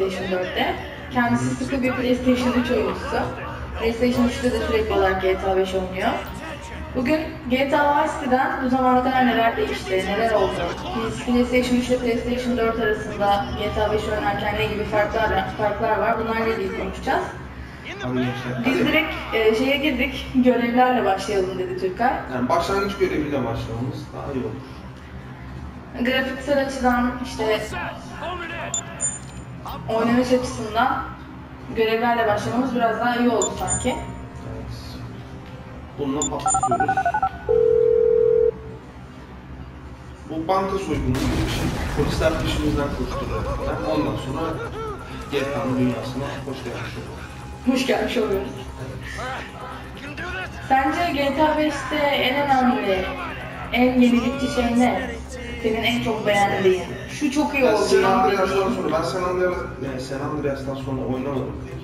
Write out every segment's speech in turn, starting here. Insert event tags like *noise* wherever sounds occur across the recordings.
5 oynayacağız PlayStation 4'te. Kendisi sıkı bir PlayStation 3 oyuncusu. PlayStation 3'te de sürekli olarak GTA 5 oynuyor. Bugün GTA Vice City'den bu zamana kadar neler değişti, neler oldu? Biz PlayStation 3 ile PlayStation 4 arasında GTA 5 oynarken ne gibi farklar, farklar var? Bunlarla ilgili konuşacağız. Biz direkt e, şeye girdik, görevlerle başlayalım dedi Türkay. Yani başlangıç göreviyle başlamamız daha iyi olur. Grafiksel açıdan işte oynanış açısından görevlerle başlamamız biraz daha iyi oldu sanki. Bununla patlatıyoruz. Bu banka soygunu gibi bir şey. Polisler peşimizden koşturuyor. Ondan sonra GTA'nın dünyasına hoş gelmiş olur. Hoş gelmiş oluyoruz. Sence GTA 5'te en önemli, en yenilikçi şey ne? Senin en çok beğendiğin. Şu çok iyi oldu ya Andreas'tan sonra, ben San, Andreas, yani San Andreas'tan sonra oynamadım pek.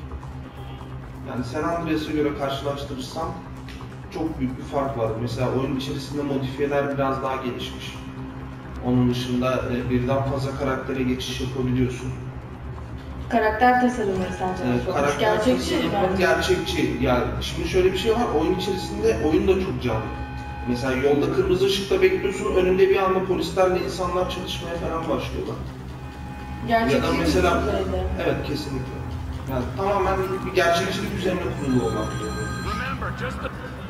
Yani San Andreas'a göre karşılaştırırsam çok büyük bir fark var. Mesela oyun içerisinde modifiyeler biraz daha gelişmiş. Onun dışında e, birden fazla karaktere geçiş yapabiliyorsun. Karakter tasarımları sence Ee, karakter Gerçekçi mi tasarımı? Gerçekçi. Yani şimdi şöyle bir şey var. Oyun içerisinde oyun da çok canlı. Mesela yolda kırmızı ışıkta bekliyorsun. Önünde bir anda polislerle insanlar çalışmaya falan başlıyorlar. Gerçekçi Ya da mesela düzeyde. evet kesinlikle. Yani tamamen bir gerçekçilik üzerine kurulu olmak zorunda.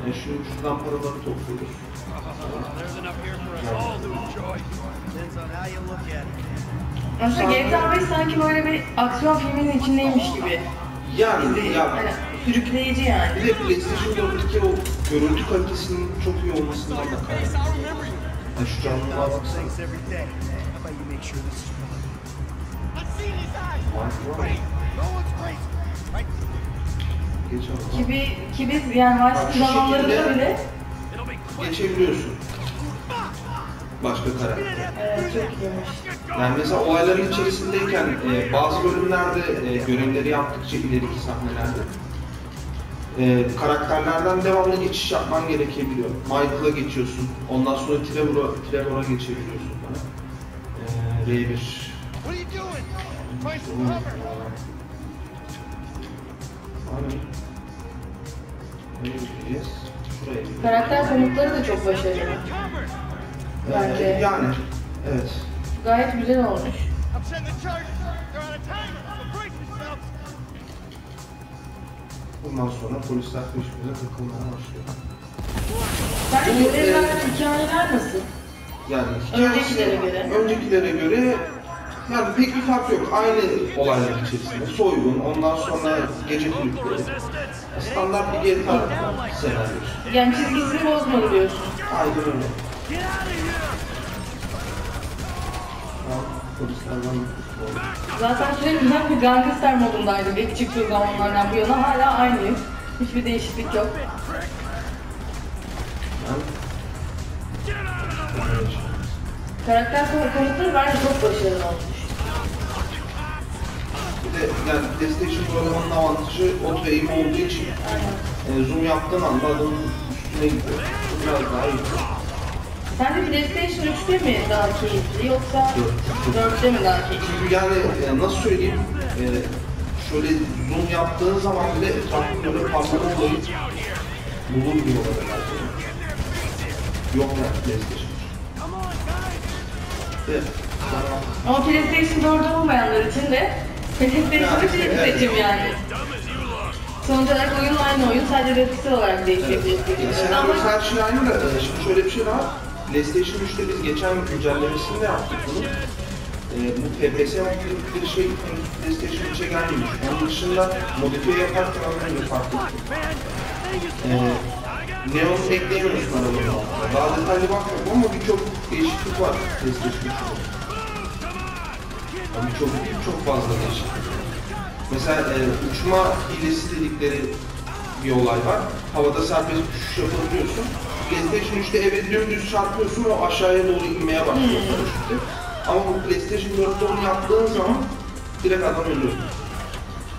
Yani şu şuradan paraları topluyoruz. Aslında GTA 5 sanki böyle bir aksiyon filminin içindeymiş gibi. Yani Bizi, ya hani, sürükleyici yani. bir de PlayStation 4'teki o görüntü kalitesinin çok iyi olmasından da kaynaklı. Yani şu canlılığa baksana. Ama. Ki, biz yani Vice şekilde- bile. Geçebiliyorsun. Başka karakter. evet, çok iyiymiş. Yani mesela olayların içerisindeyken e, bazı bölümlerde e, görevleri yaptıkça ileriki sahnelerde e, karakterlerden devamlı geçiş yapman gerekebiliyor. Michael'a geçiyorsun. Ondan sonra Trevor'a Trevor'a geçebiliyorsun falan. E, R1. Şuraya gideceğiz. Karakter komutları da çok başarılı. Bence. E, yani evet. Gayet güzel olmuş. Bundan sonra polisler peşimize takılmaya başlıyor. Sence e, hikayeler nasıl? Yani Öncekilere göre. Öncekilere göre yani pek bir fark yok. Aynı olaylar içerisinde. Soygun, ondan sonra gece kulüpleri. Standart bir GTA senaryosu. Yani çizgisini bozmadı diyorsun. Aynen öyle. Polislerden. Zaten sürekli ben bir gangster modundaydım ilk çıktığı zamanlardan bu yana hala aynıyım. Hiçbir değişiklik yok. Karakter komutları bence çok başarılı olmuş. Bir de yani PlayStation programının avantajı o eğim olduğu için e, zoom yaptığın anda adamın üstüne gidiyor. Biraz daha iyi. Sence PlayStation 3'te mi daha keyifli yoksa Dört. 4'te mi daha keyifli? Çünkü yani e, nasıl söyleyeyim, e, şöyle zoom yaptığın zaman bile etrafın böyle parlama olayı bulur gibi oluyor. Yok yani PlayStation. Ve bana Ama PlayStation 4 olmayanlar için de PlayStation 3 iyi bir seçim yani. Sonuç olarak oyun aynı oyun sadece grafiksel olarak değişiyor Ya PlayStation 4 senaryosu ama her şey aynı da e, şimdi şöyle bir şey var. PlayStation 3'te biz geçen güncellemesinde yaptık bunu. E, bu FPS yaptıkları şey PlayStation 3'e gelmemiş. Onun dışında modifiye yaparken anlamıyor fark ettim. E, Neon ekleyemiyorsun arabanın altına. Daha detaylı bakmıyorum ama birçok değişiklik var PlayStation 3'te. Yani Birçok çok fazla değişiklik. Mesela e, uçma hilesi dedikleri bir olay var. Havada serbest uçuş yapabiliyorsun. PlayStation 3'te evet dümdüz çarpıyorsun o aşağıya doğru inmeye başlıyor paraşütle. Ama bu PlayStation 4'te onu yaptığın zaman direkt adam ölüyor.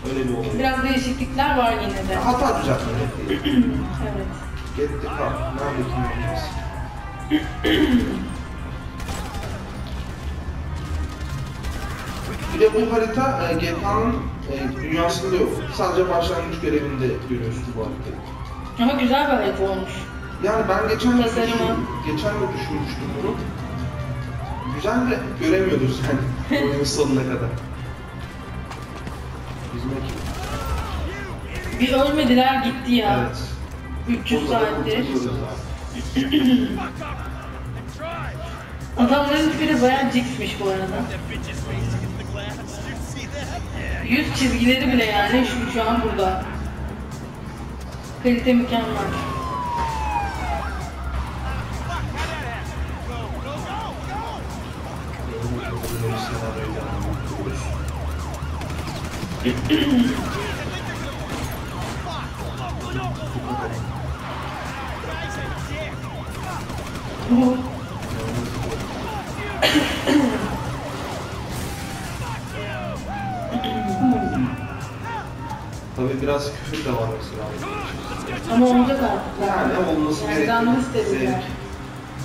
Öyle bir olay. biraz değişiklikler var yine de. Hata düzeltmek değil. Evet. Get the car. Nerede kimliğimiz? Bir de bu harita e, GTA'nın e, dünyasında yok. Sadece başlangıç görevinde görüyorsun bu haritayı. Ama güzel bir harita olmuş. Yani ben geçen de, Tasarımı. düşün, geçen de düşünmüştüm bunu. Güzel de göremiyoruz yani *laughs* oyunun sonuna kadar. Bizim ekip. Bir ölmediler gitti ya. Evet. 300 Burada da saattir. *clears throat* Adamların tipi de bayağı ciksmiş bu arada. Yüz çizgileri bile yani şu, şu an burada. Kalite mükemmel. Tabii biraz küfür de var mesela. ama olacak artık. Yani olması Yani. Zevk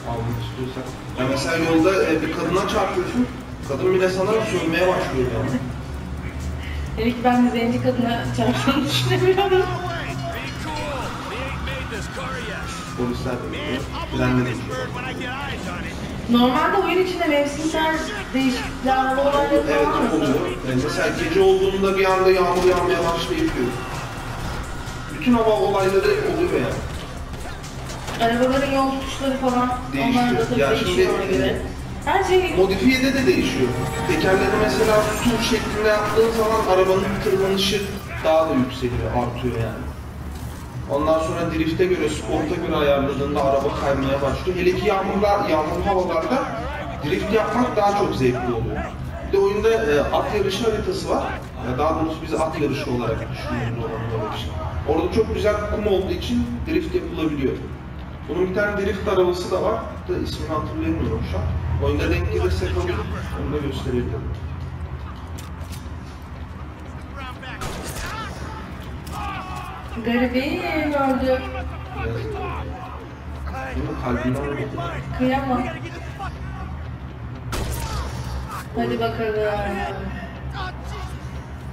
almak istiyorsak. Ya mesela yolda e, bir kadına çarpıyorsun. Kadın bile sana sövmeye başlıyor yani. Demek ki ben de zenci kadına çarptığını *laughs* düşünemiyorum. Polisler it. Normalde oyun içinde mevsimsel değişiklikler, hava olayları Evet nasıl? oluyor. Yani mesela gece olduğunda bir anda yağmur yağmaya başlayabiliyor. Bütün hava olayları oluyor yani. Arabaların yol tutuşları falan, Değişiyor. onlar da Ya değişiyor şimdi- ona göre. Her şey Modifiyede de değişiyor. Tekerleri mesela su şeklinde yaptığın zaman arabanın tırmanışı daha da yükseliyor, artıyor yani. Ondan sonra drifte göre, sporta göre ayarladığında araba kaymaya başlıyor. Hele ki yağmurda, yağmurlu havalarda drift yapmak daha çok zevkli oluyor. Bir de oyunda e, at yarışı haritası var. Ya daha doğrusu biz at yarışı olarak düşünüyoruz oranın yarışı. Orada çok güzel kum olduğu için drift yapılabiliyor. Bunun bir tane drift arabası da var. Da ismini hatırlayamıyorum şu an. Oyunda denk gelirse kalır. Onu da back. garibi gördüm. Bunu kalbimden vurdum. Kıyamam. Hadi bakalım.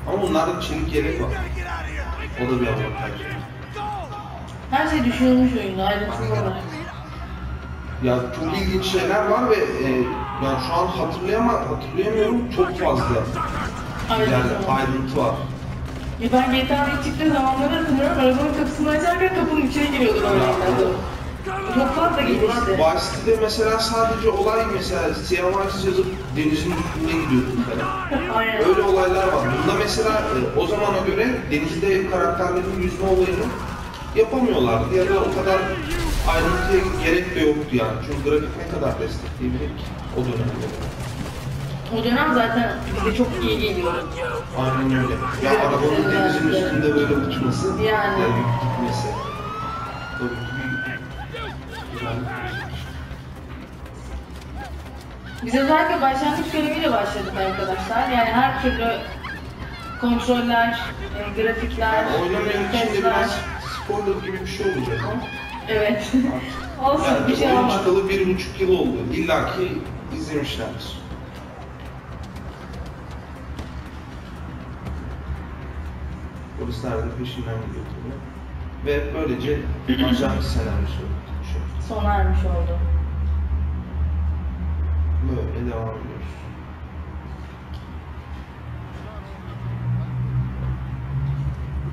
Ama bunlarda çelik yelek var. O da bir avantaj. Her şey düşünülmüş oyunda ayrıntılı olarak. Ya çok ilginç şeyler var ve e, yani şu an hatırlayama, hatırlayamıyorum çok fazla yani Ayrıntılı. ayrıntı var. Ya ben GTA'da ilk çıktığı zamanları hatırlıyorum. Arabanın kapısını açarken kapının içine giriyordum öyle. Çok fazla gelişti. City'de mesela sadece olay mesela siyah Vice yazıp denizin üstünde gidiyordun falan. *laughs* Aynen. Öyle olaylar var. Bunda mesela e, o zamana göre denizde karakterlerin yüzme olayını yapamıyorlardı ya da o kadar ayrıntıya gerek de yoktu yani. Çünkü grafik ne kadar destekleyebilir ki o dönemde. O dönem zaten bize çok iyi geliyordu. Aynen öyle. Ya arabanın denizin üstünde böyle uçması, Yani. ya yük gitmesi. Tabii ki bir güzellik. Biz özellikle başlangıç göreviyle başladık arkadaşlar. Yani her türlü kontroller, e, grafikler, Oynamayan için de testler. biraz spoiler gibi bir şey olacak ama Evet. *laughs* Olsun yani bir şey oyun olmaz. çıkalı bir buçuk yıl oldu. İlla ki izlemişlerdir. Polisler de peşinden gidiyor tabii. Ve böylece *clears throat* başlangıç senaryosu oluşuyor. Sona ermiş oldu. Böyle devam ediyoruz.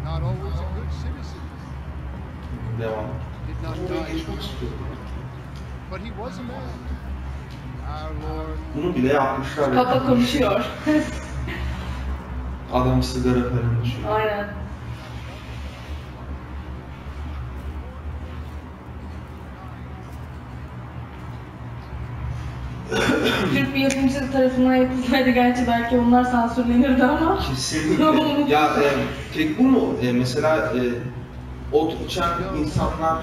Not always a good citizen. Devam. Did not die, but he was a man. Our Lord Bunu bile yapmışlar. Papa konuşuyor. *laughs* Adam sigara falan içiyor. Aynen. *laughs* Türk bir yapımcı tarafından yapılsaydı gerçi belki onlar sansürlenirdi ama Kesinlikle. ya e, tek bu mu? E, mesela e, ot içen insanlar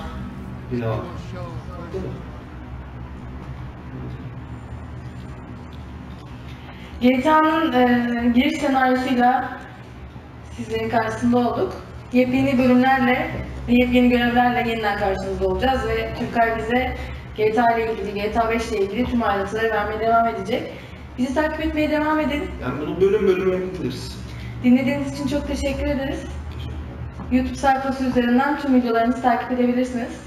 mi? GTA'nın e, giriş senaryosuyla sizlerin karşısında olduk. Yepyeni bölümlerle ve yepyeni görevlerle yeniden karşınızda olacağız ve Türkay bize GTA ile ilgili, GTA 5 ile ilgili tüm ayrıntıları vermeye devam edecek. Bizi takip etmeye devam edin. Yani bunu bölüm bölüm yapabiliriz. Dinlediğiniz için çok teşekkür ederiz. YouTube sayfası üzerinden tüm videolarımızı takip edebilirsiniz.